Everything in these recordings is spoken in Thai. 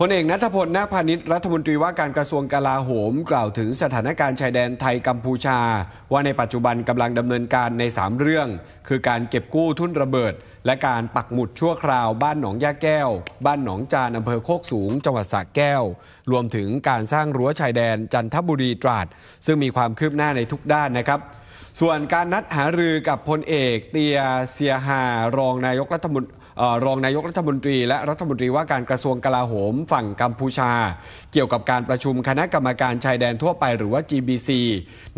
พลเอกนัทพล นาพาณิชรัฐมนตรีว่าการกระทรวงกลาโหม กล่าวถึงสถานการณ์ชายแดนไทยกัมพูชา ว่าในปัจจุบันกำลังดำเนินการใน 3 เรื่อง คือการเก็บกู้ทุ่นระเบิด และการปักหมุดชั่วคราวบ้านหนองยาแก้ว บ้านหนองจานอำเภอโคกสูง จังหวัดสระแก้ว รวมถึงการสร้างรั้วชายแดนจันทบุรีตราดซึ่งมีความคืบหน้าในทุกด้านนะครับ ส่วนการนัดหารือกับพลเอกเตียเซียฮารองนายกรัฐมนตรีรองนายกรัฐมนตรีและรัฐมนตรีว่าการกระทรวงกลาโหมฝั่งกัมพูชา เกี่ยวกับการประชุมคณะกรรมการชายแดนทั่วไปหรือว่า GBC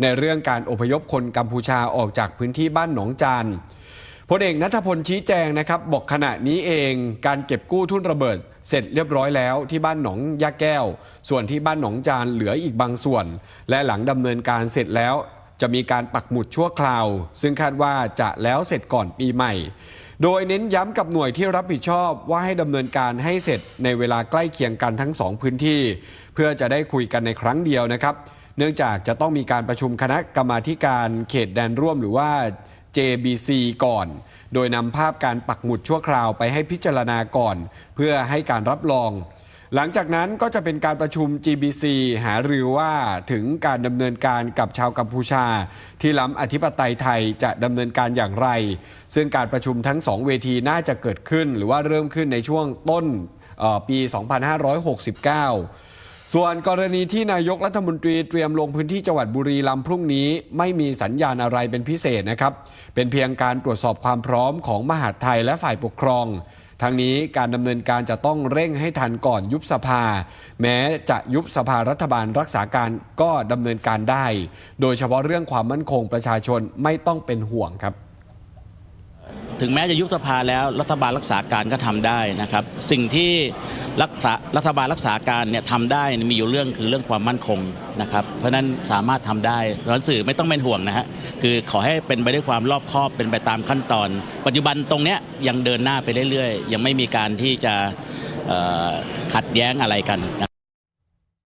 ในเรื่องการอพยพคนกัมพูชาออกจากพื้นที่บ้านหนองจานพลเอกนัทพลชี้แจงนะครับบอกขณะนี้เองการเก็บกู้ทุ่นระเบิด เสร็จเรียบร้อยแล้วที่บ้านหนองยาแก้ว ส่วนที่บ้านหนองจานเหลืออีกบางส่วน และหลังดำเนินการเสร็จแล้ว จะมีการปักหมุดชั่วคราว ซึ่งคาดว่าจะแล้วเสร็จก่อนปีใหม่ โดยเน้นย้ำกับหน่วยที่รับผิดชอบว่าให้ดำเนินการให้เสร็จในเวลาใกล้เคียงกันทั้งสองพื้นที่ เพื่อจะได้คุยกันในครั้งเดียวนะครับ เนื่องจากจะต้องมีการประชุมคณะกรรมาการเขตแดนร่วมหรือว่า JBC ก่อน โดยนำภาพการปักหมุดชั่วคราวไปให้พิจารณาก่อน เพื่อให้การรับรอง หลังจากนั้นก็จะเป็นการประชุม GBC หารือว่าถึงการดำเนินการกับชาวกัมพูชา ที่ล้ำอธิปไตยไทยจะดำเนินการอย่างไร ซึ่งการประชุมทั้งสองเวทีน่าจะเกิดขึ้น หรือว่าเริ่มขึ้นในช่วงต้นออปี 2569ส่วนกรณีที่นายกรัฐมนตรีเตรียมลงพื้นที่จังหวัดบุรีรัมย์พรุ่งนี้ ไม่มีสัญญาณอะไรเป็นพิเศษนะครับ เป็นเพียงการตรวจสอบความพร้อมของมหาดไทยและฝ่ายปกครอง ทางนี้การดำเนินการจะต้องเร่งให้ทันก่อนยุบสภา แม้จะยุบสภารัฐบาลรักษาการก็ดำเนินการได้ โดยเฉพาะเรื่องความมั่นคงประชาชนไม่ต้องเป็นห่วงครับ ถึงแม้จะยุบสภาแล้วรัฐบาลรักษาการก็ทำได้นะครับ สิ่งที่รักษารัฐบาลรักษาการเนี่ยทำได้มีอยู่เรื่องคือเรื่องความมั่นคงนะครับ เพราะนั้นสามารถทำได้ร้อนสื่อไม่ต้องเป็นห่วงนะฮะคือขอให้เป็นไปด้วยความรอบคอบเป็นไปตามขั้นตอน ปัจจุบันตรงเนี้ยยังเดินหน้าไปเรื่อยๆ ยังไม่มีการที่จะขัดแย้งอะไรกัน